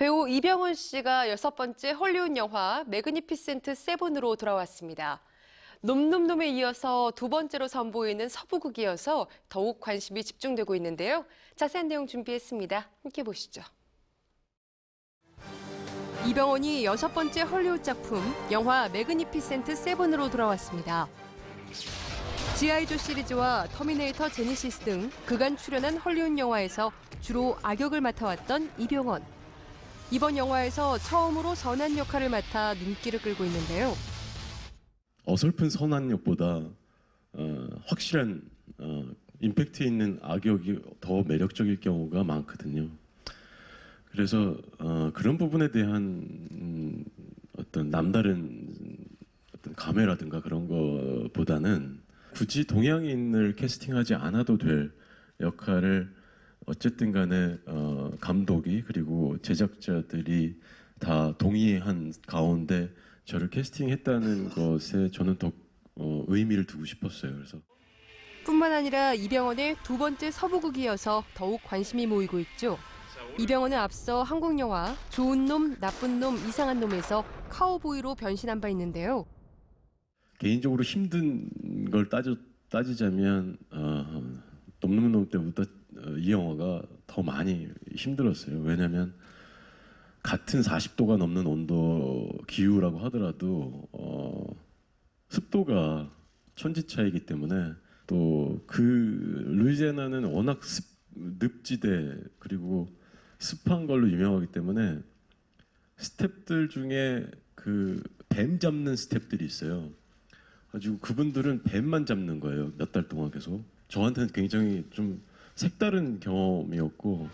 배우 이병헌 씨가 여섯 번째 헐리우드 영화 매그니피센트 세븐으로 돌아왔습니다. 놈놈놈에 이어서 두 번째로 선보이는 서부극이어서 더욱 관심이 집중되고 있는데요. 자세한 내용 준비했습니다. 함께 보시죠. 이병헌이 여섯 번째 헐리우드 작품 영화 매그니피센트 세븐으로 돌아왔습니다. 지아이조 시리즈와 터미네이터 제니시스 등 그간 출연한 헐리우드 영화에서 주로 악역을 맡아왔던 이병헌. 이번 영화에서 처음으로 선한 역할을 맡아 눈길을 끌고 있는데요. 어설픈 선한 역보다 어, 확실한 어, 임팩트 있는 악역이 더 매력적일 경우가 많거든요. 그래서 어, 그런 부분에 대한 음, 어떤 남다른 어떤 감회라든가 그런 것보다는 굳이 동양인을 캐스팅하지 않아도 될 역할을 어쨌든 간에 어, 감독이 그리고 제작자들이 다 동의한 가운데 저를 캐스팅했다는 것에 저는 더 어, 의미를 두고 싶었어요. 그래서 뿐만 아니라 이병헌의 두 번째 서부극이어서 더욱 관심이 모이고 있죠. 이병헌은 앞서 한국 영화 좋은 놈, 나쁜 놈, 이상한 놈에서 카우보이로 변신한 바 있는데요. 개인적으로 힘든 걸 따져 따지자면 어, 넘는 놈 때보다 어, 이 영화가 더 많이 힘들었어요. 왜냐하면 같은 40도가 넘는 온도 기후라고 하더라도 어, 습도가 천지 차이기 때문에 또 그 루이지애나는 워낙 습, 늪지대 그리고 습한 걸로 유명하기 때문에 스탭들 중에 그 뱀 잡는 스탭들이 있어요. 가지고 그분들은 뱀만 잡는 거예요. 몇 달 동안 계속. 저한테는 굉장히 좀 색다른 경험이었고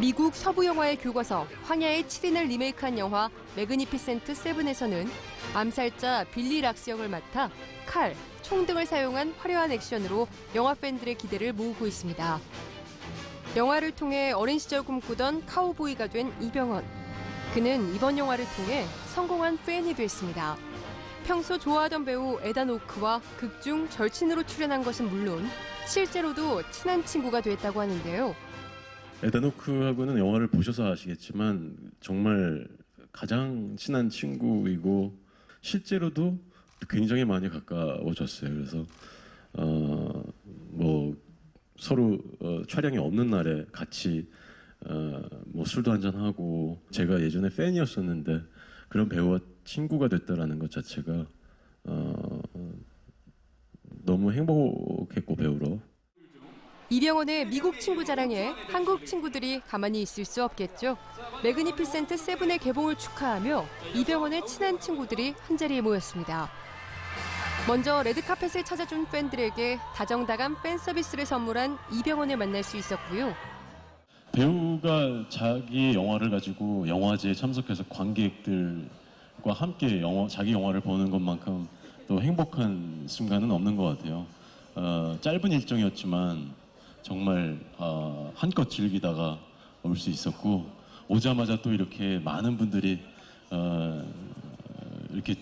미국 서부 영화의 교과서 황야의 7인을 리메이크한 영화 매그니피센트 세븐에서는 암살자 빌리 락스 역을 맡아 칼, 총 등을 사용한 화려한 액션으로 영화 팬들의 기대를 모으고 있습니다. 영화를 통해 어린 시절 꿈꾸던 카우보이가 된 이병헌. 그는 이번 영화를 통해 성공한 팬이 됐습니다. 평소 좋아하던 배우 에단 오크와 극중 절친으로 출연한 것은 물론 실제로도 친한 친구가 됐다고 하는데요. 에다노크하고는 영화를 보셔서 아시겠지만 정말 가장 친한 친구이고 실제로도 굉장히 많이 가까워졌어요. 그래서 어, 뭐 서로 어, 촬영이 없는 날에 같이 어, 뭐 술도 한잔 하고 제가 예전에 팬이었었는데 그런 배우와 친구가 됐다라는 것 자체가 어, 너무 행복했고 배우로 이병헌의 미국 친구 자랑에 한국 친구들이 가만히 있을 수 없겠죠. 매그니피센트 세븐의 개봉을 축하하며 이병헌의 친한 친구들이 한자리에 모였습니다. 먼저 레드카펫을 찾아준 팬들에게 다정다감 팬 서비스를 선물한 이병헌을 만날 수 있었고요. 배우가 자기 영화를 가지고 영화제에 참석해서 관객들과 함께 영화, 자기 영화를 보는 것만큼 또 행복한 순간은 없는 것 같아요. 어, 짧은 일정이었지만 정말 어, 한껏 즐기다가 올 수 있었고 오자마자 또 이렇게 많은 분들이 어, 이렇게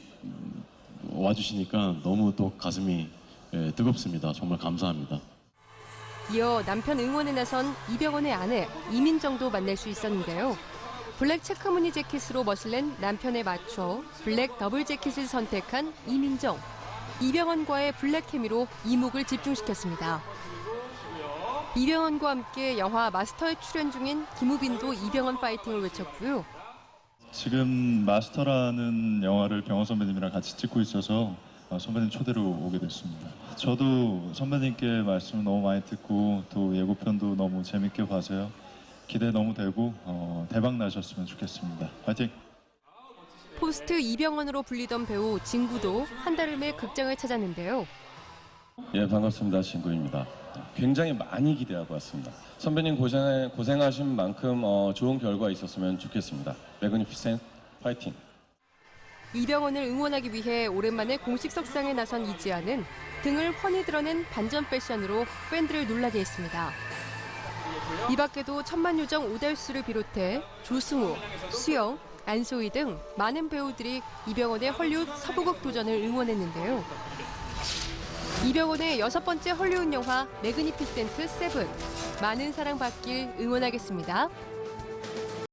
와주시니까 너무 또 가슴이 예, 뜨겁습니다. 정말 감사합니다. 이어 남편 응원에 나선 이병헌의 아내 이민정도 만날 수 있었는데요. 블랙 체크무늬 재킷으로 멋을 낸 남편에 맞춰 블랙 더블 재킷을 선택한 이민정. 이병헌과의 블랙 케미로 이목을 집중시켰습니다. 이병헌과 함께 영화 마스터에 출연 중인 김우빈도 이병헌 파이팅을 외쳤고요. 지금 마스터라는 영화를 병원 선배님이랑 같이 찍고 있어서 어, 선배님 초대로 오게 됐습니다. 저도 선배님께 말씀 너무 많이 듣고 또 예고편도 너무 재밌게 봐서요. 기대 너무 되고 어, 대박 나셨으면 좋겠습니다. 파이팅! 포스트 이병헌으로 불리던 배우 진구도 한달 후에 극장을 찾았는데요. 예, 반갑습니다. 진구입니다. 굉장히 많이 기대하고 왔습니다. 선배님 고생, 고생하신 만큼 어, 좋은 결과 있었으면 좋겠습니다. 매그니피센 파이팅! 이병헌을 응원하기 위해 오랜만에 공식 석상에 나선 이지아는 등을 훤히 드러낸 반전 패션으로 팬들을 놀라게 했습니다. 이 밖에도 천만 요정 오달수를 비롯해 조승우, 수영, 안소희 등 많은 배우들이 이병헌의 헐리우드 서부극 도전을 응원했는데요. 이병헌의 여섯 번째 헐리우드 영화 매그니피센트 세븐 많은 사랑받길 응원하겠습니다.